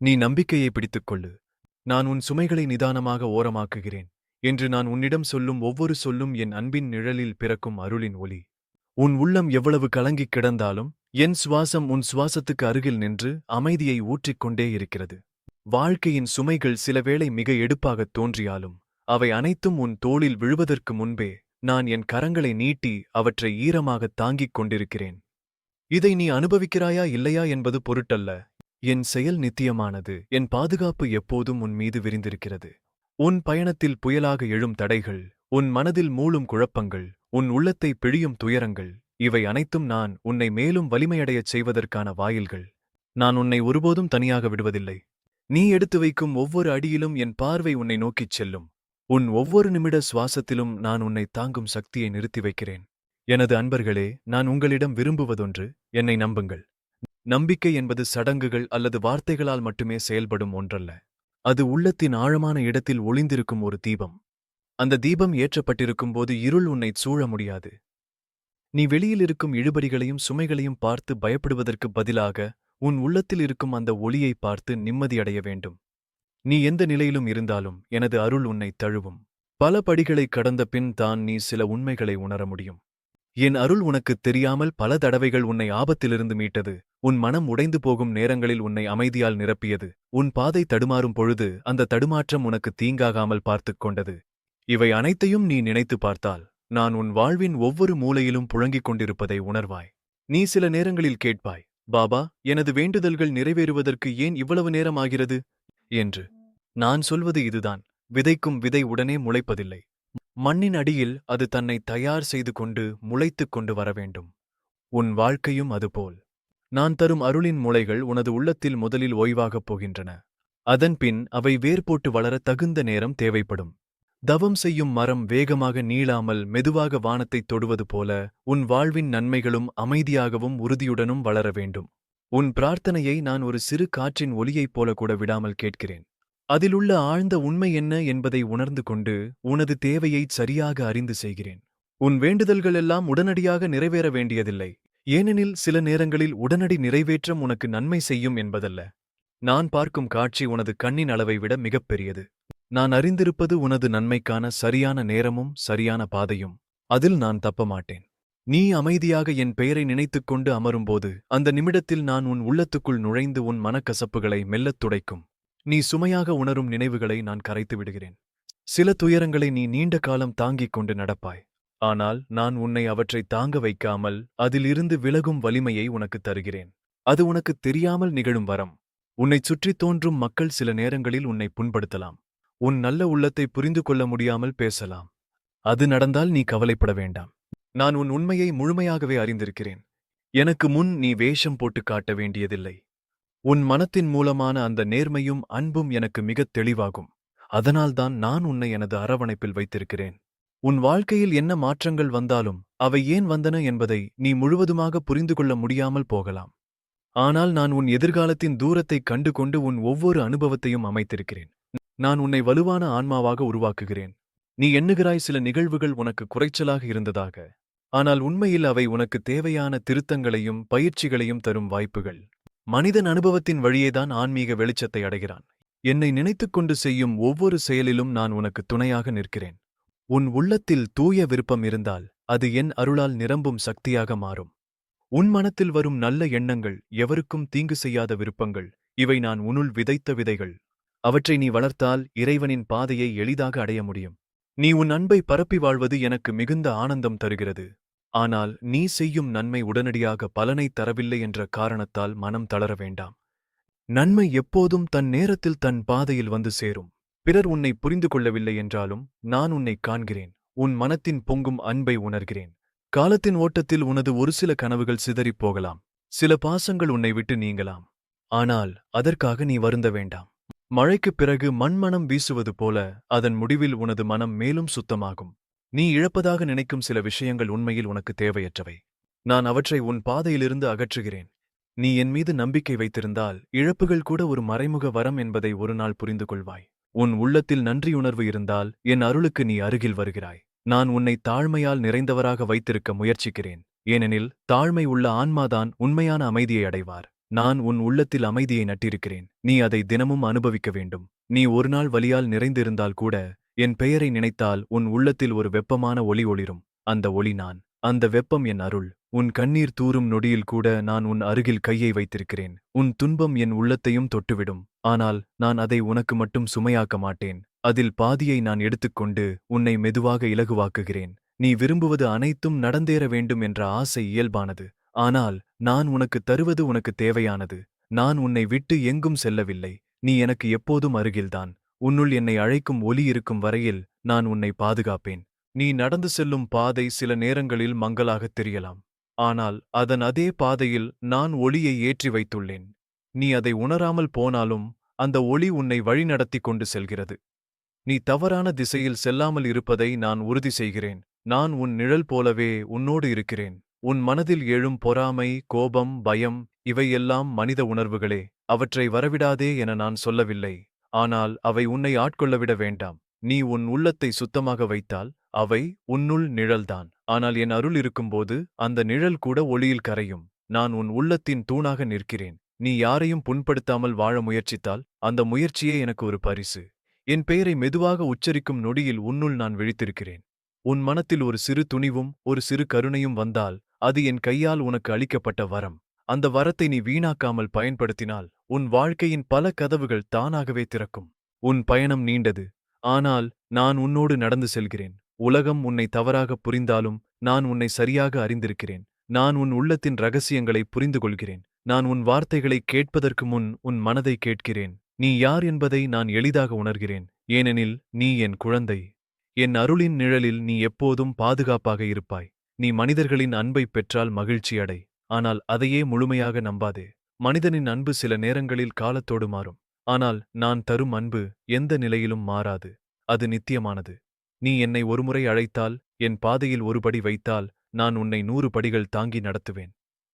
நீ நம்பிக்கையை பிடித்துக்கொள்ளு. நான் உன் சுமைகளை நிதானமாக ஓரமாக்குகிறேன் என்று நான் உன்னிடம் சொல்லும் ஒவ்வொரு சொல்லும் என் அன்பின் நிழலில் பிறக்கும் அருளின் ஒளி உன் உள்ளம் எவ்வளவு கலங்கிக் கிடந்தாலும் என் சுவாசம் உன் சுவாசத்துக்கு அருகில் நின்று அமைதியை ஊற்றிக்கொண்டே இருக்கிறது. வாழ்க்கையின் சுமைகள் சிலவேளை மிக எடுப்பாகத் தோன்றியாலும் அவை அனைத்தும் உன் தோளில் விழுவதற்கு முன்பே நான் என் கரங்களை நீட்டி அவற்றை ஈரமாகத் தாங்கிக் கொண்டிருக்கிறேன். இதை நீ அனுபவிக்கிறாயா இல்லையா என்பது பொருட்டல்ல. என் செயல் நித்தியமானது என் பாதுகாப்பு எப்போதும் உன் மீது விரிந்திருக்கிறது. உன் பயணத்தில் புயலாக எழும் தடைகள் உன் மனதில் மூளும் குழப்பங்கள் உன் உள்ளத்தை பிழியும் துயரங்கள் இவை அனைத்தும் நான் உன்னை மேலும் வலிமையடையச் செய்வதற்கான வாயில்கள். நான் உன்னை ஒருபோதும் தனியாக விடுவதில்லை. நீ எடுத்து வைக்கும் ஒவ்வொரு அடியிலும் என் பார்வை உன்னை நோக்கிச் செல்லும். உன் ஒவ்வொரு நிமிட சுவாசத்திலும் நான் உன்னை தாங்கும் சக்தியை நிறுத்தி வைக்கிறேன். எனது அன்பர்களே நான் உங்களிடம் விரும்புவதொன்று என்னை நம்புங்கள். நம்பிக்கை என்பது சடங்குகள் அல்லது வார்த்தைகளால் மட்டுமே செயல்படும் ஒன்றல்ல. அது உள்ளத்தின் ஆழமான இடத்தில் ஒளிந்திருக்கும் ஒரு தீபம். அந்த தீபம் ஏற்றப்பட்டிருக்கும் போது இருள் உன்னை சூழ முடியாது. நீ வெளியில் இருக்கும் இழுபறிகளையும் சுமைகளையும் பார்த்து பயப்படுவதற்கு பதிலாக உன் உள்ளத்தில் இருக்கும் அந்த ஒளியை பார்த்து நிம்மதியடைய வேண்டும். நீ எந்த நிலையிலும் இருந்தாலும் எனது அருள் உன்னை தழுவும். பல படிகளை கடந்த பின் தான் நீ சில உண்மைகளை உணர முடியும். என் அருள் உனக்குத் தெரியாமல் பல தடவைகள் உன்னை ஆபத்திலிருந்து மீட்டது. உன் மனம் உடைந்து போகும் நேரங்களில் உன்னை அமைதியால் நிரப்பியது. உன் பாதை தடுமாறும் பொழுது அந்த தடுமாற்றம் உனக்கு தீங்காகாமல் பார்த்துக் கொண்டது. இவை அனைத்தையும் நீ நினைத்து பார்த்தால் நான் உன் வாழ்வின் ஒவ்வொரு மூலையிலும் புழங்கிக் கொண்டிருப்பதை உணர்வாய். நீ சில நேரங்களில் கேட்பாய் பாபா எனது வேண்டுதல்கள் நிறைவேறுவதற்கு ஏன் இவ்வளவு நேரம் ஆகிறது? என்று. நான் சொல்வது இதுதான். விதைக்கும் விதை உடனே முளைப்பதில்லை. மண்ணின் அடியில் அது தன்னை தயார் செய்து கொண்டு முளைத்துக் கொண்டு வர வேண்டும். உன் வாழ்க்கையும் அதுபோல். நான் தரும் அருளின் முளைகள் உனது உள்ளத்தில் முதலில் ஓய்வாகப் போகின்றன. அதன்பின் அவை வேர்போட்டு வளர தகுந்த நேரம் தேவைப்படும். தவம் செய்யும் மரம் வேகமாக நீளாமல் மெதுவாக வானத்தைத் தொடுவது போல உன் வாழ்வின் நன்மைகளும் அமைதியாகவும் உறுதியுடனும் வளர வேண்டும். உன் பிரார்த்தனையை நான் ஒரு சிறு காற்றின் ஒலியைப் போல கூட விடாமல் கேட்கிறேன். அதிலுள்ள ஆழ்ந்த உண்மை என்ன என்பதை உணர்ந்து கொண்டு உனது தேவையைச் சரியாக அறிந்து செய்கிறேன். உன் வேண்டுதல்கள் எல்லாம் உடனடியாக நிறைவேற வேண்டியதில்லை. ஏனெனில் சில நேரங்களில் உடனடி நிறைவேற்றம் உனக்கு நன்மை செய்யும் என்பதல்ல. நான் பார்க்கும் காட்சி உனது கண்ணின் அளவை விட மிகப்பெரியது நான் அறிந்திருப்பது உனது நன்மைக்கான சரியான நேரமும் சரியான பாதையும். அதில் நான் தப்ப மாட்டேன். நீ அமைதியாக என் பெயரை நினைத்துக் கொண்டு அமரும்போது அந்த நிமிடத்தில் நான் உன் உள்ளத்துக்குள் நுழைந்து உன் மனக்கசப்புகளை மெல்லத் துடைக்கும். நீ சுமையாக உணரும் நினைவுகளை நான் கரைத்து விடுகிறேன். சில துயரங்களை நீ நீண்ட காலம் தாங்கிக் கொண்டு நடப்பாய். ஆனால் நான் உன்னை அவற்றை தாங்க வைக்காமல் அதிலிருந்து விலகும் வலிமையை உனக்குத் தருகிறேன். அது உனக்குத் தெரியாமல் நிகழும் வரம். உன்னைச் சுற்றித் தோன்றும் மக்கள் சில நேரங்களில் உன்னை புண்படுத்தலாம். உன் நல்ல உள்ளத்தை புரிந்து கொள்ள முடியாமல் பேசலாம். அது நடந்தால் நீ கவலைப்பட வேண்டாம். நான் உன் உண்மையை முழுமையாகவே அறிந்திருக்கிறேன். எனக்கு முன் நீ வேஷம் போட்டு காட்ட வேண்டியதில்லை. உன் மனத்தின் மூலமான அந்த நேர்மையும் அன்பும் எனக்கு மிகத் தெளிவாகும். அதனால்தான் நான் உன்னை எனது அரவணைப்பில் வைத்திருக்கிறேன். உன் வாழ்க்கையில் என்ன மாற்றங்கள் வந்தாலும் அவை ஏன் வந்தன என்பதை நீ முழுவதுமாக புரிந்து கொள்ள முடியாமல் போகலாம். ஆனால் நான் உன் எதிர்காலத்தின் தூரத்தைக் கண்டு கொண்டு உன் ஒவ்வொரு அனுபவத்தையும் அமைத்திருக்கிறேன். நான் உன்னை வலுவான ஆன்மாவாக உருவாக்குகிறேன். நீ எண்ணுகிறாய் சில நிகழ்வுகள் உனக்கு குறைச்சலாக இருந்ததாக. ஆனால் உண்மையில் அவை உனக்கு தேவையான திருத்தங்களையும் பயிற்சிகளையும் தரும் வாய்ப்புகள். மனிதன் அனுபவத்தின் வழியேதான் ஆன்மீக வெளிச்சத்தை அடைகிறான். என்னை நினைத்துக்கொண்டு செய்யும் ஒவ்வொரு செயலிலும் நான் உனக்கு துணையாக நிற்கிறேன். உன் உள்ளத்தில் தூய விருப்பம் இருந்தால் அது என் அருளால் நிரம்பும் சக்தியாக மாறும். உன் மனத்தில் வரும் நல்ல எண்ணங்கள் எவருக்கும் தீங்கு செய்யாத விருப்பங்கள் இவை நான் உனுள் விதைத்த விதைகள். அவற்றை நீ வளர்த்தால் இறைவனின் பாதையை எளிதாக அடைய முடியும். நீ உன் அன்பை பரப்பி வாழ்வது எனக்கு மிகுந்த ஆனந்தம் தருகிறது. ஆனால் நீ செய்யும் நன்மை உடனடியாக பலனை தரவில்லை என்ற காரணத்தால் மனம் தளர வேண்டாம். நன்மை எப்போதும் தன் நேரத்தில் தன் பாதையில் வந்து சேரும். பிறர் உன்னை புரிந்து கொள்ளவில்லை என்றாலும் நான் உன்னை காண்கிறேன். உன் மனத்தின் பொங்கும் அன்பை உணர்கிறேன். காலத்தின் ஓட்டத்தில் உனது ஒரு சில கனவுகள் சிதறிப் போகலாம். சில பாசங்கள் உன்னை விட்டு நீங்கலாம். ஆனால் அதற்காக நீ வருந்த வேண்டாம். மழைக்குப் பிறகு மண்மணம் வீசுவது போல அதன் முடிவில் உனது மனம் மேலும் சுத்தமாகும். நீ இழப்பதாக நினைக்கும் சில விஷயங்கள் உண்மையில் உனக்கு தேவையற்றவை. நான் அவற்றை உன் பாதையிலிருந்து அகற்றுகிறேன். நீ என் மீது நம்பிக்கை வைத்திருந்தால் இழப்புகள் கூட ஒரு மறைமுக வரம் என்பதை ஒரு நாள் புரிந்து கொள்வாய். உன் உள்ளத்தில் நன்றியுணர்வு இருந்தால் என் அருளுக்கு நீ அருகில் வருகிறாய். நான் உன்னை தாழ்மையால் நிறைந்தவராக வைத்திருக்க முயற்சிக்கிறேன். ஏனெனில் தாழ்மை உள்ள ஆன்மாதான் உண்மையான அமைதியை அடைவார். நான் உன் உள்ளத்தில் அமைதியை நட்டிருக்கிறேன். நீ அதை தினமும் அனுபவிக்க வேண்டும். நீ ஒருநாள் வலியால் நிறைந்திருந்தால் கூட என் பெயரை நினைத்தால் உன் உள்ளத்தில் ஒரு வெப்பமான ஒளி ஒளிரும். அந்த ஒளி நான். அந்த வெப்பம் என் அருள். உன் கண்ணீர் தூறும் நொடியில் கூட நான் உன் அருகில் கையை வைத்திருக்கிறேன். உன் துன்பம் என் உள்ளத்தையும் தொட்டுவிடும். ஆனால் நான் அதை உனக்கு மட்டும் சுமையாக்க மாட்டேன். அதில் பாதியை நான் எடுத்துக்கொண்டு உன்னை மெதுவாக இலகுவாக்குகிறேன். நீ விரும்புவது அனைத்தும் நடந்தேற வேண்டும் என்ற ஆசை இயல்பானது. ஆனால் நான் உனக்கு தருவது உனக்கு தேவையானது. நான் உன்னை விட்டு எங்கும் செல்லவில்லை. நீ எனக்கு எப்போதும் அருகில்தான். உன்னுள் என்னை அழைக்கும் ஒலி இருக்கும் வரையில் நான் உன்னை பாதுகாப்பேன். நீ நடந்து செல்லும் பாதை சில நேரங்களில் மங்கலாகத் தெரியலாம். ஆனால் அதன் அதே பாதையில் நான் ஒளியை ஏற்றி வைத்துள்ளேன். நீ அதை உணராமல் போனாலும் அந்த ஒளி உன்னை வழிநடத்திக் கொண்டு செல்கிறது. நீ தவறான திசையில் செல்லாமல் இருப்பதை நான் உறுதி செய்கிறேன். நான் உன் நிழல் போலவே உன்னோடு இருக்கிறேன். உன் மனதில் எழும் பொறாமை கோபம் பயம் இவையெல்லாம் மனித உணர்வுகளே. அவற்றை வரவிடாதே என நான் சொல்லவில்லை. ஆனால் அவை உன்னை ஆட்கொள்ளவிட வேண்டாம். நீ உன் உள்ளத்தை சுத்தமாக வைத்தால் அவை உன்னுள் நிழல்தான். ஆனால் என் அருள் இருக்கும்போது அந்த நிழல் கூட ஒளியில் கரையும். நான் உன் உள்ளத்தின் தூணாக நிற்கிறேன். நீ யாரையும் புண்படுத்தாமல் வாழ முயற்சித்தால் அந்த முயற்சியே எனக்கு ஒரு பரிசு. என் பெயரை மெதுவாக உச்சரிக்கும் நொடியில் உன்னுள் நான் விழித்திருக்கிறேன். உன் மனத்தில் ஒரு சிறு துணிவும் ஒரு சிறு கருணையும் வந்தால் அது என் கையால் உனக்கு அளிக்கப்பட்ட வரம். அந்த வரத்தை நீ வீணாக்காமல் பயன்படுத்தினால் உன் வாழ்க்கையின் பல கதவுகள் தானாகவே திறக்கும். உன் பயணம் நீண்டது. ஆனால் நான் உன்னோடு நடந்து செல்கிறேன். உலகம் உன்னை தவறாக புரிந்தாலும் நான் உன்னை சரியாக அறிந்திருக்கிறேன். நான் உன் உள்ளத்தின் ரகசியங்களை புரிந்து கொள்கிறேன் நான் உன் வார்த்தைகளை கேட்பதற்கு முன் உன் மனதை கேட்கிறேன். நீ யார் என்பதை நான் எளிதாக உணர்கிறேன். ஏனெனில் நீ என் குழந்தை. என் அருளின் நிழலில் நீ எப்போதும் பாதுகாப்பாக இருப்பாய். நீ மனிதர்களின் அன்பை பெற்றால் மகிழ்ச்சி அடை ஆனால் அதையே முழுமையாக நம்பாதே. மனிதனின் அன்பு சில நேரங்களில் காலத்தோடு மாறும். ஆனால் நான் தரும் அன்பு எந்த நிலையிலும் மாறாது. அது நித்தியமானது. நீ என்னை ஒருமுறை அழைத்தால் என் பாதையில் ஒரு படி வைத்தால் நான் உன்னை நூறு படிகள் தாங்கி நடத்துவேன்.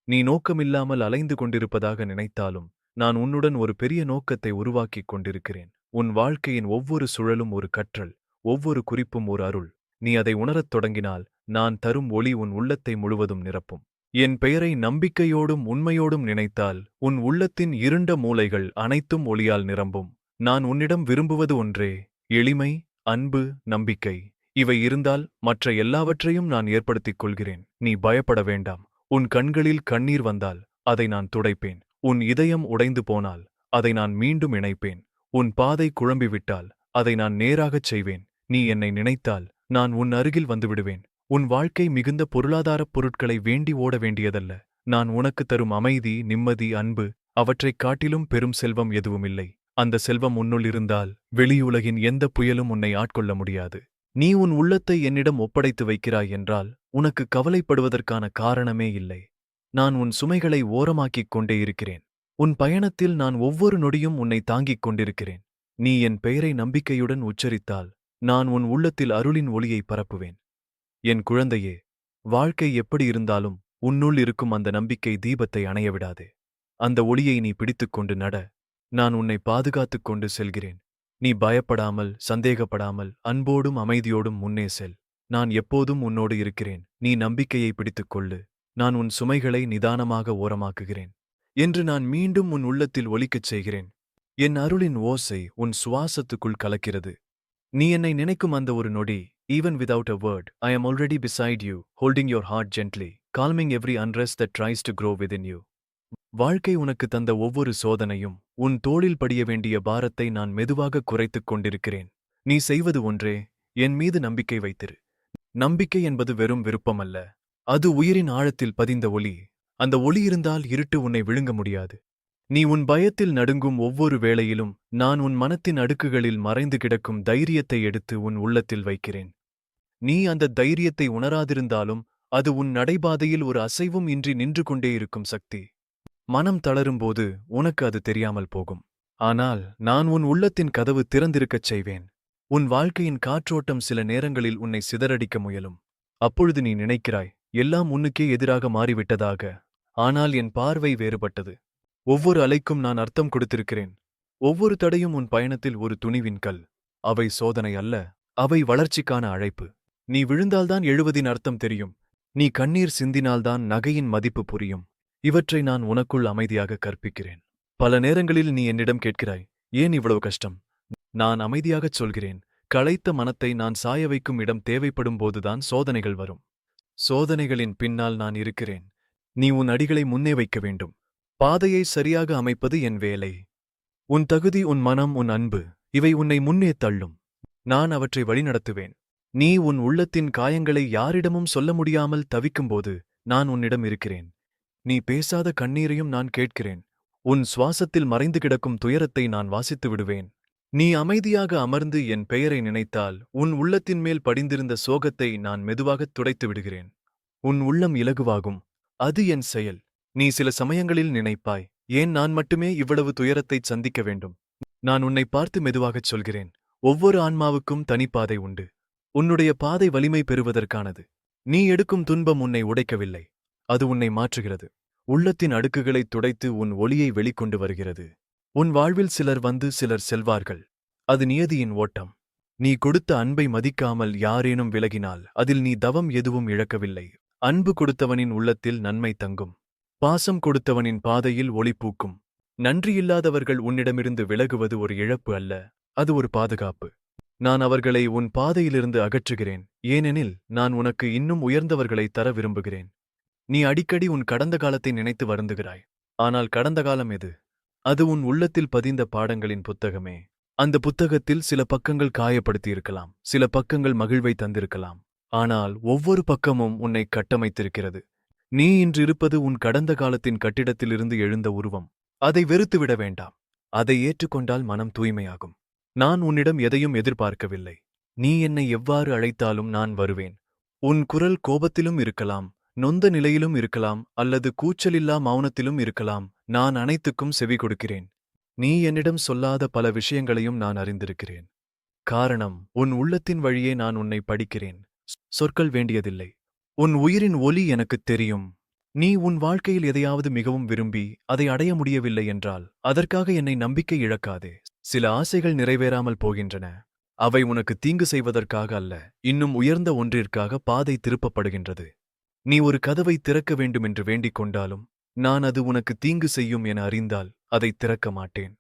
நீ நோக்கமில்லாமல் அலைந்து கொண்டிருப்பதாக நினைத்தாலும் நான் உன்னுடன் ஒரு பெரிய நோக்கத்தை உருவாக்கிக் கொண்டிருக்கிறேன். உன் வாழ்க்கையின் ஒவ்வொரு சுழலும் ஒரு கற்றல் ஒவ்வொரு குறிப்பும் ஒரு அருள். நீ அதை உணரத் தொடங்கினால் நான் தரும் ஒளி உன் உள்ளத்தை முழுவதும் நிரப்பும். என் பெயரை நம்பிக்கையோடும் உண்மையோடும் நினைத்தால் உன் உள்ளத்தின் இருண்ட மூலைகள் அனைத்தும் ஒளியால் நிரம்பும். நான் உன்னிடம் விரும்புவது ஒன்றே எளிமை அன்பு நம்பிக்கை. இவை இருந்தால் மற்ற எல்லாவற்றையும் நான் ஏற்படுத்திக் கொள்கிறேன். நீ பயப்பட வேண்டாம். உன் கண்களில் கண்ணீர் வந்தால் அதை நான் துடைப்பேன். உன் இதயம் உடைந்து போனால் அதை நான் மீண்டும் இணைப்பேன். உன் பாதை குழம்பிவிட்டால் அதை நான் நேராகச் செய்வேன். நீ என்னை நினைத்தால் நான் உன் அருகில் வந்துவிடுவேன். உன் வாழ்க்கை மிகுந்த பொருளாதாரப் பொருட்களை வேண்டி ஓட வேண்டியதல்ல. நான் உனக்கு தரும் அமைதி நிம்மதி அன்பு அவற்றைக் காட்டிலும் பெரும் செல்வம் எதுவுமில்லை. அந்த செல்வம் உன்னுள் இருந்தால் வெளியுலகின் எந்த புயலும் உன்னை ஆட்கொள்ள முடியாது. நீ உன் உள்ளத்தை என்னிடம் ஒப்படைத்து வைக்கிறாய் என்றால் உனக்கு கவலைப்படுவதற்கான காரணமே இல்லை. நான் உன் சுமைகளை ஓரமாக்கிக் கொண்டே இருக்கிறேன். உன் பயணத்தில் நான் ஒவ்வொரு நொடியும் உன்னை தாங்கிக் கொண்டிருக்கிறேன். நீ என் பெயரை நம்பிக்கையுடன் உச்சரித்தால் நான் உன் உள்ளத்தில் அருளின் ஒளியை பரப்புவேன். என் குழந்தையே வாழ்க்கை எப்படி இருந்தாலும் உன்னுள் இருக்கும் அந்த நம்பிக்கை தீபத்தை அணைய விடாதே. அந்த ஒளியை நீ பிடித்துக்கொண்டு நட. நான் உன்னை பாதுகாத்துக் கொண்டு செல்கிறேன். நீ பயப்படாமல் சந்தேகப்படாமல் அன்போடும் அமைதியோடும் முன்னே செல். நான் எப்போதும் உன்னோடு இருக்கிறேன். நீ நம்பிக்கையை பிடித்துக் கொள்ளு. நான் உன் சுமைகளை நிதானமாக ஓரமாக்குகிறேன். என்று நான் மீண்டும் உன் உள்ளத்தில் ஒலிக்கச் செய்கிறேன். என் அருளின் ஓசை உன் சுவாசத்துக்குள் கலக்கிறது. நீ என்னை நினைக்கும் அந்த ஒரு நொடி even without a word I am already beside you holding your heart gently calming every unrest that tries to grow within you வாழ்க்கை உனக்கு தந்த ஒவ்வொரு சோதனையும் உன் தோளில் படிய வேண்டிய பாரத்தை நான் மெதுவாக குறைத்துக் கொண்டிருக்கிறேன். நீ செய்வது ஒன்றே என் மீது நம்பிக்கை வைத்திரு. நம்பிக்கை என்பது வெறும் விருப்பமல்ல அது உயிரின் ஆழத்தில் பதிந்த ஒளி. அந்த ஒளி இருந்தால் இருட்டு உன்னை விழுங்க முடியாது. நீ உன் பயத்தில் நடுங்கும் ஒவ்வொரு வேளையிலும் நான் உன் மனத்தின் அடுக்குகளில் மறைந்து கிடக்கும் தைரியத்தை எடுத்து உன் உள்ளத்தில் வைக்கிறேன். நீ அந்த தைரியத்தை உணராதிருந்தாலும் அது உன் நடைபாதையில் ஒரு அசைவும் இன்றி நின்று கொண்டே இருக்கும் சக்தி. மனம் தளரும்போது உனக்கு அது தெரியாமல் போகும். ஆனால் நான் உன் உள்ளத்தின் கதவு திறந்திருக்கச் செய்வேன். உன் வாழ்க்கையின் காற்றோட்டம் சில நேரங்களில் உன்னை சிதறடிக்க முயலும். அப்பொழுது நீ நினைக்கிறாய் எல்லாம் உன்னுக்கே எதிராக மாறிவிட்டதாக. ஆனால் என் பார்வை வேறுபட்டது. ஒவ்வொரு அலைக்கும் நான் அர்த்தம் கொடுத்திருக்கிறேன். ஒவ்வொரு தடையும் உன் பயணத்தில் ஒரு துணிவின் கல். அவை சோதனை அல்ல அவை வளர்ச்சிக்கான அழைப்பு. நீ விழுந்தால்தான் எழுவதின் அர்த்தம் தெரியும். நீ கண்ணீர் சிந்தினால்தான் நகையின் மதிப்பு புரியும். இவற்றை நான் உனக்குள் அமைதியாக கற்பிக்கிறேன். பல நேரங்களில் நீ என்னிடம் கேட்கிறாய் ஏன் இவ்வளவு கஷ்டம்? நான் அமைதியாகச் சொல்கிறேன். களைத்த மனத்தை நான் சாய வைக்கும் இடம் தேவைப்படும் போதுதான் சோதனைகள் வரும். சோதனைகளின் பின்னால் நான் இருக்கிறேன். நீ உன் அடிகளை முன்னே வைக்க வேண்டும். பாதையை சரியாக அமைப்பது என் வேலை. உன் தகுதி உன் மனம் உன் அன்பு இவை உன்னை முன்னே தள்ளும். நான் அவற்றை வழிநடத்துவேன். நீ உன் உள்ளத்தின் காயங்களை யாரிடமும் சொல்ல முடியாமல் தவிக்கும்போது நான் உன்னிடம் இருக்கிறேன். நீ பேசாத கண்ணீரையும் நான் கேட்கிறேன். உன் சுவாசத்தில் மறைந்து கிடக்கும் துயரத்தை நான் வாசித்து விடுவேன். நீ அமைதியாக அமர்ந்து என் பெயரை நினைத்தால் உன் உள்ளத்தின் மேல் படிந்திருந்த சோகத்தை நான் மெதுவாகத் துடைத்து விடுகிறேன். உன் உள்ளம் இலகுவாகும். அது என் செயல். நீ சில சமயங்களில் நினைப்பாய் ஏன் நான் மட்டுமே இவ்வளவு துயரத்தைச் சந்திக்க வேண்டும்? நான் உன்னை பார்த்து மெதுவாகச் சொல்கிறேன் ஒவ்வொரு ஆன்மாவுக்கும் தனிப்பாதை உண்டு. உன்னுடைய பாதை வலிமை பெறுவதற்கானது. நீ எடுக்கும் துன்பம் உன்னை உடைக்கவில்லை அது உன்னை மாற்றுகிறது. உள்ளத்தின் அடுக்குகளை துடைத்து உன் ஒளியை வெளிக்கொண்டு வருகிறது. உன் வாழ்வில் சிலர் வந்து சிலர் செல்வார்கள். அது நியதியின் ஓட்டம். நீ கொடுத்த அன்பை மதிக்காமல் யாரேனும் விலகினால் அதில் நீ தவம் எதுவும் இழக்கவில்லை. அன்பு கொடுத்தவனின் உள்ளத்தில் நன்மை தங்கும். பாசம் கொடுத்தவனின் பாதையில் ஒளி பூக்கும். நன்றியில்லாதவர்கள் உன்னிடமிருந்து விலகுவது ஒரு இழப்பு அல்ல அது ஒரு பாதுகாப்பு. நான் அவர்களை உன் பாதையிலிருந்து அகற்றுகிறேன் ஏனெனில் நான் உனக்கு இன்னும் உயர்ந்தவர்களை தர விரும்புகிறேன். நீ அடிக்கடி உன் கடந்த காலத்தை நினைத்து வருந்துகிறாய். ஆனால் கடந்த காலம் எது? அது உன் உள்ளத்தில் பதிந்த பாடங்களின் புத்தகமே. அந்த புத்தகத்தில் சில பக்கங்கள் காயப்படுத்தியிருக்கலாம் சில பக்கங்கள் மகிழ்வை தந்திருக்கலாம். ஆனால் ஒவ்வொரு பக்கமும் உன்னை கட்டமைத்திருக்கிறது. நீ இன்று இருப்பது உன் கடந்த காலத்தின் கட்டிடத்திலிருந்து எழுந்த உருவம். அதை வெறுத்துவிட வேண்டாம். அதை ஏற்றுக்கொண்டால் மனம் தூய்மையாகும். நான் உன்னிடம் எதையும் எதிர்பார்க்கவில்லை. நீ என்னை எவ்வாறு அழைத்தாலும் நான் வருவேன். உன் குரல் கோபத்திலும் இருக்கலாம் நொந்த நிலையிலும் இருக்கலாம் அல்லது கூச்சலில்லா மௌனத்திலும் இருக்கலாம். நான் அனைத்துக்கும் செவி கொடுக்கிறேன். நீ என்னிடம் சொல்லாத பல விஷயங்களையும் நான் அறிந்திருக்கிறேன். காரணம் உன் உள்ளத்தின் வழியே நான் உன்னை படிக்கிறேன். சொற்கள் வேண்டியதில்லை. உன் உயிரின் ஒலி எனக்குத் தெரியும். நீ உன் வாழ்க்கையில் எதையாவது மிகவும் விரும்பி அதை அடைய முடியவில்லை என்றால் அதற்காக என்னை நம்பிக்கை இழக்காதே. சில ஆசைகள் நிறைவேறாமல் போகின்றன. அவை உனக்கு தீங்கு செய்வதற்காக அல்ல இன்னும் உயர்ந்த ஒன்றிற்காக பாதை திருப்பப்படுகின்றது. நீ ஒரு கதவை திறக்க வேண்டுமென்று வேண்டிக் கொண்டாலும் நான் அது உனக்கு தீங்கு செய்யும் என அறிந்தால் அதை திறக்க மாட்டேன்.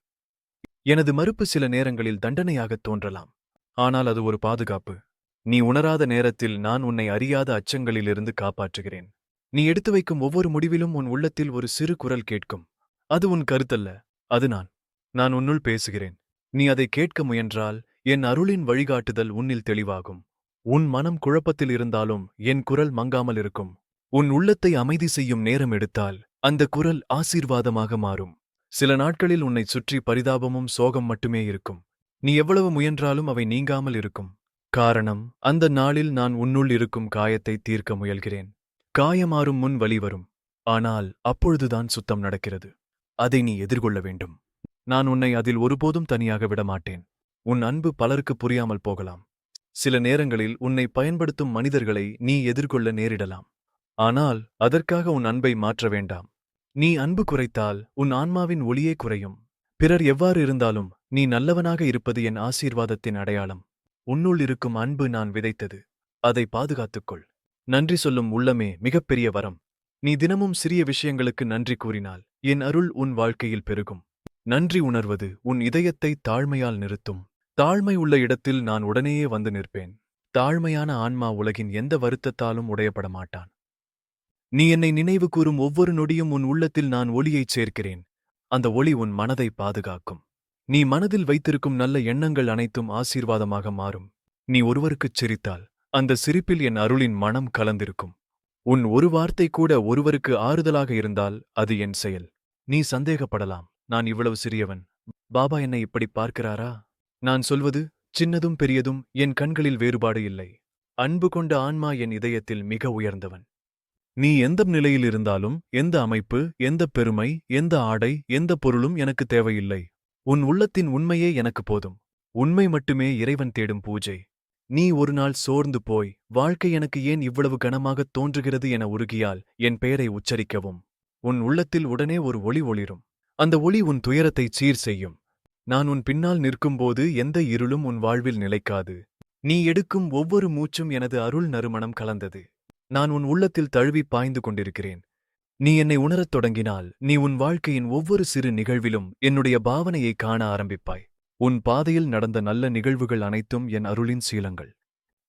எனது மறுப்பு சில நேரங்களில் தண்டனையாகத் தோன்றலாம். ஆனால் அது ஒரு பாதுகாப்பு. நீ உணராத நேரத்தில் நான் உன்னை அறியாத அச்சங்களிலிருந்து காப்பாற்றுகிறேன். நீ எடுத்து வைக்கும் ஒவ்வொரு முடிவிலும் உன் உள்ளத்தில் ஒரு சிறு குரல் கேட்கும். அது உன் கருத்தல்ல. அது நான். நான் உன்னுள் பேசுகிறேன். நீ அதை கேட்க முயன்றால் என் அருளின் வழிகாட்டுதல் உன்னில் தெளிவாகும். உன் மனம் குழப்பத்தில் இருந்தாலும் என் குரல் மங்காமல் இருக்கும். உன் உள்ளத்தை அமைதி செய்யும் நேரம் எடுத்தால் அந்த குரல் ஆசீர்வாதமாக மாறும். சில நாட்களில் உன்னைச் சுற்றி பரிதாபமும் சோகம் மட்டுமே இருக்கும். நீ எவ்வளவு முயன்றாலும் அவை நீங்காமல் இருக்கும். காரணம் அந்த நாளில் நான் உன்னுள் இருக்கும் காயத்தை தீர்க்க முயல்கிறேன். காயமாறும் முன் வழி வரும். ஆனால் அப்பொழுதுதான் சுத்தம் நடக்கிறது. அதை நீ எதிர்கொள்ள வேண்டும். நான் உன்னை அதில் ஒருபோதும் தனியாக விடமாட்டேன். உன் அன்பு பலருக்கு புரியாமல் போகலாம். சில நேரங்களில் உன்னை பயன்படுத்தும் மனிதர்களை நீ எதிர்கொள்ள நேரிடலாம். ஆனால் அதற்காக உன் அன்பை மாற்ற வேண்டாம். நீ அன்பு குறைத்தால் உன் ஆன்மாவின் ஒளியே குறையும். பிறர் எவ்வாறு இருந்தாலும் நீ நல்லவனாக இருப்பது என் ஆசீர்வாதத்தின் அடையாளம். உன்னுள் இருக்கும் அன்பு நான் விதைத்தது. அதை பாதுகாத்துக்கொள். நன்றி சொல்லும் உள்ளமே மிகப்பெரிய வரம். நீ தினமும் சிறிய விஷயங்களுக்கு நன்றி கூறினால் என் அருள் உன் வாழ்க்கையில் பெருகும். நன்றி உணர்வது உன் இதயத்தை தாழ்மையால் நிறுத்தும். தாழ்மை உள்ள இடத்தில் நான் உடனேயே வந்து நிற்பேன். தாழ்மையான ஆன்மா உலகின் எந்த வருத்தத்தாலும் உடையப்பட மாட்டான். நீ என்னை நினைவு கூறும் ஒவ்வொரு நொடியும் உன் உள்ளத்தில் நான் ஒளியைச் சேர்க்கிறேன். அந்த ஒளி உன் மனதை பாதுகாக்கும். நீ மனதில் வைத்திருக்கும் நல்ல எண்ணங்கள் அனைத்தும் ஆசீர்வாதமாக மாறும். நீ ஒருவருக்குச் சிரித்தால் அந்த சிரிப்பில் என் அருளின் மனம் கலந்திருக்கும். உன் ஒரு வார்த்தை கூட ஒருவருக்கு ஆறுதலாக இருந்தால் அது என் செயல். நீ சந்தேகப்படலாம். நான் இவ்வளவு சிறியவன். பாபா என்னை இப்படி பார்க்கிறாரா? நான் சொல்வது சின்னதும் பெரியதும் என் கண்களில் வேறுபாடு இல்லை. அன்பு கொண்ட ஆன்மா என் இதயத்தில் மிக உயர்ந்தவன். நீ எந்த நிலையில் இருந்தாலும் எந்த அமைப்பு எந்த பெருமை எந்த ஆடை எந்த பொருளும் எனக்கு தேவையில்லை. உன் உள்ளத்தின் உண்மையே எனக்கு போதும். உண்மை மட்டுமே இறைவன் தேடும் பூஜை. நீ ஒரு நாள் சோர்ந்து போய் வாழ்க்கை எனக்கு ஏன் இவ்வளவு கனமாகத் தோன்றுகிறது என உருகியால் என் பெயரை உச்சரிக்கவும். உன் உள்ளத்தில் உடனே ஒரு ஒளி ஒளிரும். அந்த ஒளி உன் துயரத்தைச் சீர் செய்யும். நான் உன் பின்னால் நிற்கும்போது எந்த இருளும் உன் வாழ்வில் நிலைக்காது. நீ எடுக்கும் ஒவ்வொரு மூச்சும் எனது அருள் நறுமணம் கலந்தது. நான் உன் உள்ளத்தில் தழுவி பாய்ந்து கொண்டிருக்கிறேன். நீ என்னை உணரத் தொடங்கினால் நீ உன் வாழ்க்கையின் ஒவ்வொரு சிறு நிகழ்விலும் என்னுடைய பாவனையை காண ஆரம்பிப்பாய். உன் பாதையில் நடந்த நல்ல நிகழ்வுகள் அனைத்தும் என் அருளின் சீலங்கள்.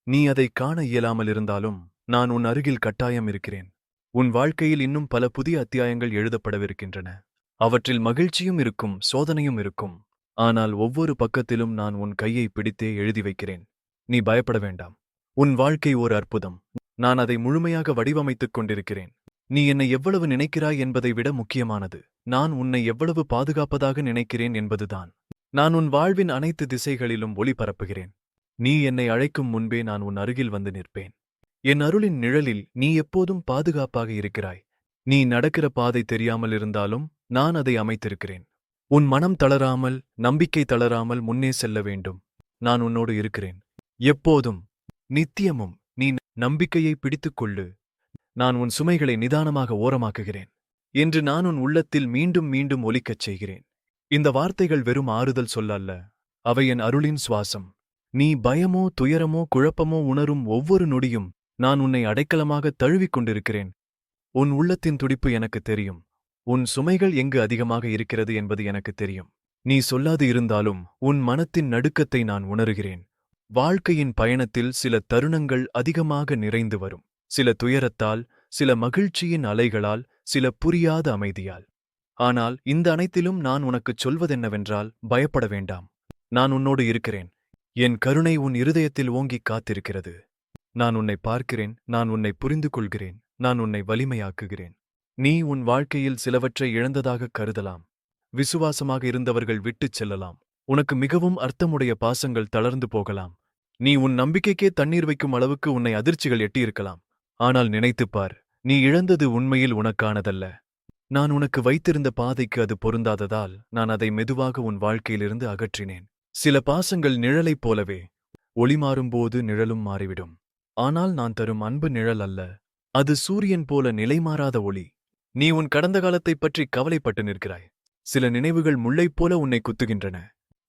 நீ அதைக் காண இயலாமல் இருந்தாலும் நான் உன் அருகில் கட்டாயம் இருக்கிறேன். உன் வாழ்க்கையில் இன்னும் பல புதிய அத்தியாயங்கள் எழுதப்படவிருக்கின்றன. அவற்றில் மகிழ்ச்சியும் இருக்கும் சோதனையும் இருக்கும். ஆனால் ஒவ்வொரு பக்கத்திலும் நான் உன் கையை பிடித்தே எழுதி வைக்கிறேன். நீ பயப்பட வேண்டாம். உன் வாழ்க்கை ஒரு அற்புதம். நான் அதை முழுமையாக வடிவமைத்துக் கொண்டிருக்கிறேன். நீ என்னை எவ்வளவு நினைக்கிறாய் என்பதை விட முக்கியமானது. நான் உன்னை எவ்வளவு பாதுகாப்பதாக நினைக்கிறேன் என்பதுதான். நான் உன் வாழ்வின் அனைத்து திசைகளிலும் ஒளி பரப்புகிறேன். நீ என்னை அழைக்கும் முன்பே நான் உன் அருகில் வந்து நிற்பேன். என் அருளின் நிழலில் நீ எப்போதும் பாதுகாப்பாக இருக்கிறாய். நீ நடக்கிற பாதை தெரியாமல் இருந்தாலும் நான் அதை அமைத்திருக்கிறேன். உன் மனம் தளராமல் நம்பிக்கை தளராமல் முன்னே செல்ல வேண்டும். நான் உன்னோடு இருக்கிறேன். எப்போதும் நித்தியமும் நீ நம்பிக்கையை பிடித்துக்கொள்ளு. நான் உன் சுமைகளை நிதானமாக ஓரமாக்குகிறேன். என்று நான் உன் உள்ளத்தில் மீண்டும் மீண்டும் ஒலிக்கச் செய்கிறேன். இந்த வார்த்தைகள் வெறும் ஆறுதல் சொல்லல்ல. அவை என் அருளின் சுவாசம். நீ பயமோ துயரமோ குழப்பமோ உணரும் ஒவ்வொரு நொடியும் நான் உன்னை அடைக்கலமாக தழுவிக் கொண்டிருக்கிறேன். உன் உள்ளத்தின் துடிப்பு எனக்கு தெரியும். உன் சுமைகள் எங்கு அதிகமாக இருக்கிறது என்பது எனக்கு தெரியும். நீ சொல்லாது இருந்தாலும் உன் மனத்தின் நடுக்கத்தை நான் உணருகிறேன். வாழ்க்கையின் பயணத்தில் சில தருணங்கள் அதிகமாக நிறைந்து வரும். சில துயரத்தால் சில மகிழ்ச்சியின் அலைகளால் சில புரியாத அமைதியால். ஆனால் இந்த அனைத்திலும் நான் உனக்குச் சொல்வதென்னவென்றால் பயப்பட வேண்டாம். நான் உன்னோடு இருக்கிறேன். என் கருணை உன் இருதயத்தில் ஓங்கிக் காத்திருக்கிறது. நான் உன்னை பார்க்கிறேன். நான் உன்னை புரிந்து கொள்கிறேன் நான் உன்னை வலிமையாக்குகிறேன். நீ உன் வாழ்க்கையில் சிலவற்றை இழந்ததாகக் கருதலாம். விசுவாசமாக இருந்தவர்கள் விட்டுச் செல்லலாம். உனக்கு மிகவும் அர்த்தமுடைய பாசங்கள் தளர்ந்து போகலாம். நீ உன் நம்பிக்கைக்கே தண்ணீர் வைக்கும் அளவுக்கு உன்னை அதிர்ச்சிகள் எட்டியிருக்கலாம். ஆனால் நினைத்துப் பார் நீ இழந்தது உண்மையில் உனக்கானதல்ல. நான் உனக்கு வைத்திருந்த பாதைக்கு அது பொருந்தாததால் நான் அதை மெதுவாக உன் வாழ்க்கையிலிருந்து அகற்றினேன். சில பாசங்கள் நிழலைப் போலவே ஒளி மாறும்போது நிழலும் மாறிவிடும். ஆனால் நான் தரும் அன்பு நிழல் அல்ல அது சூரியன் போல நிலைமாறாத ஒளி. நீ உன் கடந்த காலத்தைப் பற்றி கவலைப்பட்டு நிற்கிறாய். சில நினைவுகள் முள்ளைப் போல உன்னை குத்துகின்றன.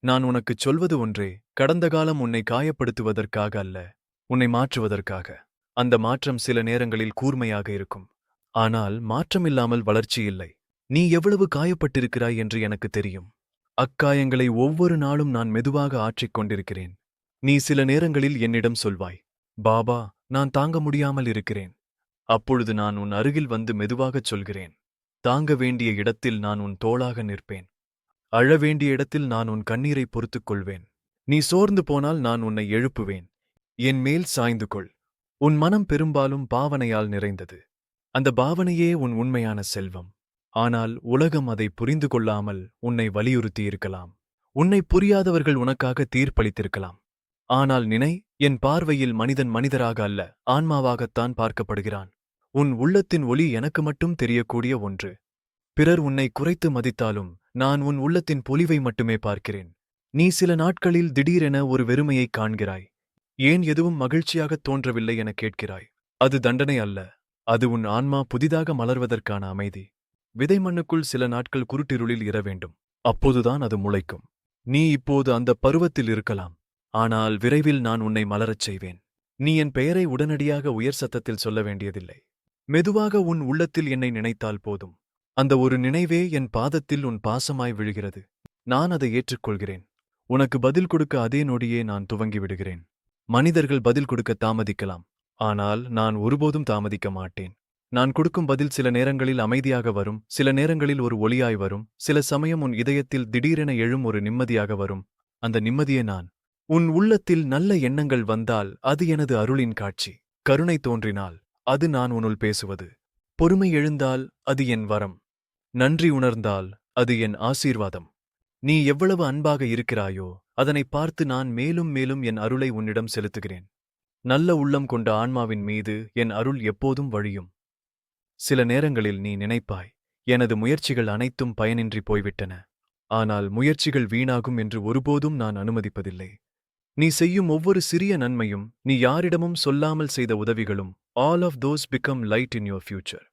நான் உனக்குச் சொல்வது ஒன்றே கடந்த காலம் உன்னை காயப்படுத்துவதற்காக அல்ல உன்னை மாற்றுவதற்காக. அந்த மாற்றம் சில நேரங்களில் கூர்மையாக இருக்கும். ஆனால் மாற்றமில்லாமல் வளர்ச்சி இல்லை. நீ எவ்வளவு காயப்பட்டிருக்கிறாய் என்று எனக்கு தெரியும். அக்காயங்களை ஒவ்வொரு நாளும் நான் மெதுவாக ஆற்றிக் கொண்டிருக்கிறேன். நீ சில நேரங்களில் என்னிடம் சொல்வாய் பாபா நான் தாங்க முடியாமல் இருக்கிறேன். அப்பொழுது நான் உன் அருகில் வந்து மெதுவாகச் சொல்கிறேன். தாங்க வேண்டிய இடத்தில் நான் உன் தோளாக நிற்பேன். அழ வேண்டிய இடத்தில் நான் உன் கண்ணீரை பொறுத்துக் கொள்வேன். நீ சோர்ந்து போனால் நான் உன்னை எழுப்புவேன். என் மேல் சாய்ந்து கொள். உன் மனம் பெரும்பாலும் பாவனையால் நிறைந்தது. அந்த பாவனையே உன் உண்மையான செல்வம். ஆனால் உலகம் அதை புரிந்து கொள்ளாமல் உன்னை வலியுறுத்தியிருக்கலாம் உன்னை புரியாதவர்கள் உனக்காக தீர்ப்பளித்திருக்கலாம். ஆனால் நினை என் பார்வையில் மனிதன் மனிதராக அல்ல ஆன்மாவாகத்தான் பார்க்கப்படுகிறான். உன் உள்ளத்தின் ஒளி எனக்கு மட்டும் தெரியக்கூடிய ஒன்று. பிறர் உன்னை குறைத்து மதித்தாலும் நான் உன் உள்ளத்தின் பொலிவை மட்டுமே பார்க்கிறேன். நீ சில நாட்களில் திடீரென ஒரு வெறுமையைக் காண்கிறாய். ஏன் எதுவும் மகிழ்ச்சியாகத் தோன்றவில்லை எனக் கேட்கிறாய்? அது தண்டனை அல்ல. அது உன் ஆன்மா புதிதாக மலர்வதற்கான அமைதி. விதை மண்ணுக்குள் சில நாட்கள் குருட்டிருளில் இர வேண்டும். அப்போதுதான் அது முளைக்கும். நீ இப்போது அந்த பருவத்தில் இருக்கலாம். ஆனால் விரைவில் நான் உன்னை மலரச் செய்வேன். நீ என் பெயரை உடனடியாக உயர் சத்தத்தில் சொல்ல வேண்டியதில்லை. மெதுவாக உன் உள்ளத்தில் என்னை நினைத்தால் போதும். அந்த ஒரு நினைவே என் பாதத்தில் உன் பாசமாய் விழுகிறது. நான் அதை ஏற்றுக்கொள்கிறேன். உனக்கு பதில் கொடுக்க அதே நொடியே நான் துவங்கி விடுகிறேன். மனிதர்கள் பதில் கொடுக்க தாமதிக்கலாம். ஆனால் நான் ஒருபோதும் தாமதிக்க மாட்டேன். நான் கொடுக்கும் பதில் சில நேரங்களில் அமைதியாக வரும் சில நேரங்களில் ஒரு ஒளியாய் வரும் சில சமயம் உன் இதயத்தில் திடீரென எழும் ஒரு நிம்மதியாக வரும். அந்த நிம்மதியே நான் உன் உள்ளத்தில் நல்ல எண்ணங்கள் வந்தால் அது எனது அருளின் காட்சி. கருணை தோன்றினால் அது நான் உன்னுள் பேசுவது. பொறுமை எழுந்தால் அது என் வரம். நன்றி உணர்ந்தால் அது என் ஆசீர்வாதம். நீ எவ்வளவு அன்பாக இருக்கிறாயோ அதனை பார்த்து நான் மேலும் மேலும் என் அருளை உன்னிடம் செலுத்துகிறேன். நல்ல உள்ளம் கொண்ட ஆன்மாவின் மீது என் அருள் எப்போதும் வழியும். சில நேரங்களில் நீ நினைப்பாய் எனது முயற்சிகள் அனைத்தும் பயனின்றி போய்விட்டன. ஆனால் முயற்சிகள் வீணாகும் என்று ஒருபோதும் நான் அனுமதிப்பதில்லை. நீ செய்யும் ஒவ்வொரு சிறிய நன்மையும் நீ யாரிடமும் சொல்லாமல் செய்த உதவிகளும் all of those become light in your future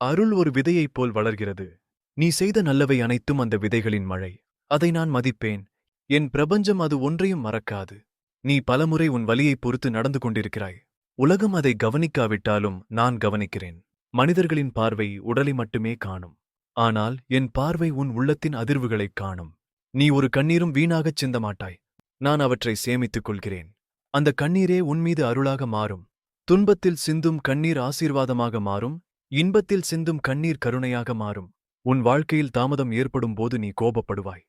அருள் ஒரு விதையைப் போல் வளர்கிறது. நீ செய்த நல்லவை அனைத்தும் அந்த விதைகளின் மழை. அதை நான் மதிப்பேன். என் பிரபஞ்சம் அது ஒன்றையும் மறக்காது. நீ பலமுறை உன் வலியைப் பொறுத்து நடந்து கொண்டிருக்கிறாய். உலகம் அதை கவனிக்காவிட்டாலும் நான் கவனிக்கிறேன். மனிதர்களின் பார்வை உடலை மட்டுமே காணும். ஆனால் என் பார்வை உன் உள்ளத்தின் அதிர்வுகளைக் காணும். நீ ஒரு கண்ணீரும் வீணாகச் சிந்த மாட்டாய் நான் அவற்றை சேமித்துக் கொள்கிறேன். அந்த கண்ணீரே உன்மீது அருளாக மாறும். துன்பத்தில் சிந்தும் கண்ணீர் ஆசீர்வாதமாக மாறும். இன்பத்தில் சிந்தும் கண்ணீர் கருணையாக மாறும். உன் வாழ்க்கையில் தாமதம் ஏற்படும் போது நீ கோபப்படுவாய்.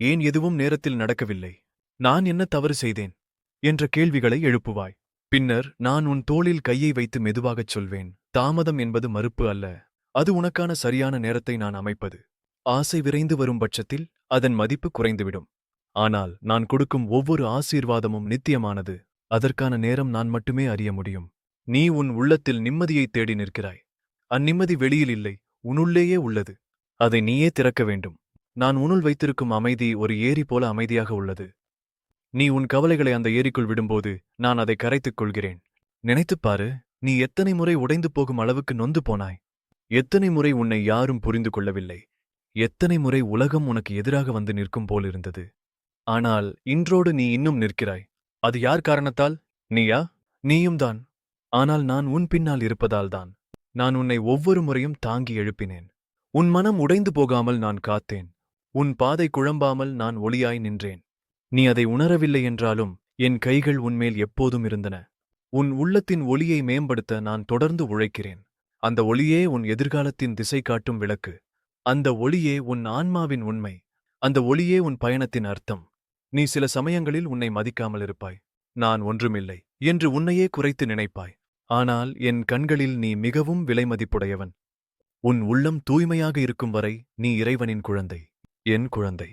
ஏன் எதுவும் நேரத்தில் நடக்கவில்லை? நான் என்ன தவறு செய்தேன்? என்ற கேள்விகளை எழுப்புவாய். பின்னர் நான் உன் தோளில் கையை வைத்து மெதுவாகச் சொல்வேன் தாமதம் என்பது மறுப்பு அல்ல. அது உனக்கான சரியான நேரத்தை நான் அமைப்பது. ஆசை விரைந்து வரும் பட்சத்தில் அதன் மதிப்பு குறைந்துவிடும். ஆனால் நான் கொடுக்கும் ஒவ்வொரு ஆசீர்வாதமும் நித்தியமானது. அதற்கான நேரம் நான் மட்டுமே அறிய முடியும். நீ உன் உள்ளத்தில் நிம்மதியைத் தேடி நிற்கிறாய். அந்நிம்மதி வெளியில் இல்லை உன்னுள்ளேயே உள்ளது. அதை நீயே திறக்க வேண்டும். நான் உனுள் வைத்திருக்கும் அமைதி ஒரு ஏரி போல அமைதியாக உள்ளது. நீ உன் கவலைகளை அந்த ஏரிக்குள் விடும்போது நான் அதை கரைத்துக் கொள்கிறேன். நினைத்துப் பாரு நீ எத்தனை முறை உடைந்து போகும் அளவுக்கு நொந்து போனாய். எத்தனை முறை உன்னை யாரும் புரிந்து கொள்ளவில்லை. எத்தனை முறை உலகம் உனக்கு எதிராக வந்து நிற்கும் போலிருந்தது ஆனால் இன்றோடு நீ இன்னும் நிற்கிறாய். அது யார் காரணத்தால்? நீயா? நீயும் தான். ஆனால் நான் உன் பின்னால் இருப்பதால்தான் நான் உன்னை ஒவ்வொரு முறையும் தாங்கி எழுப்பினேன். உன் மனம் உடைந்து போகாமல் நான் காத்தேன். உன் பாதை குழம்பாமல் நான் ஒளியாய் நின்றேன். நீ அதை உணரவில்லை என்றாலும் என் கைகள் உன்மேல் எப்போதும் இருந்தன. உன் உள்ளத்தின் ஒளியை மேம்படுத்த நான் தொடர்ந்து உழைக்கிறேன். அந்த ஒளியே உன் எதிர்காலத்தின் திசை காட்டும் விளக்கு. அந்த ஒளியே உன் ஆன்மாவின் உண்மை. அந்த ஒளியே உன் பயணத்தின் அர்த்தம். நீ சில சமயங்களில் உன்னை மதிக்காமல் இருப்பாய். நான் ஒன்றுமில்லை என்று உன்னையே குறைத்து நினைப்பாய். ஆனால் என் கண்களில் நீ மிகவும் விலைமதிப்புடையவன். உன் உள்ளம் தூய்மையாக இருக்கும் வரை நீ இறைவனின் குழந்தை என் குழந்தை.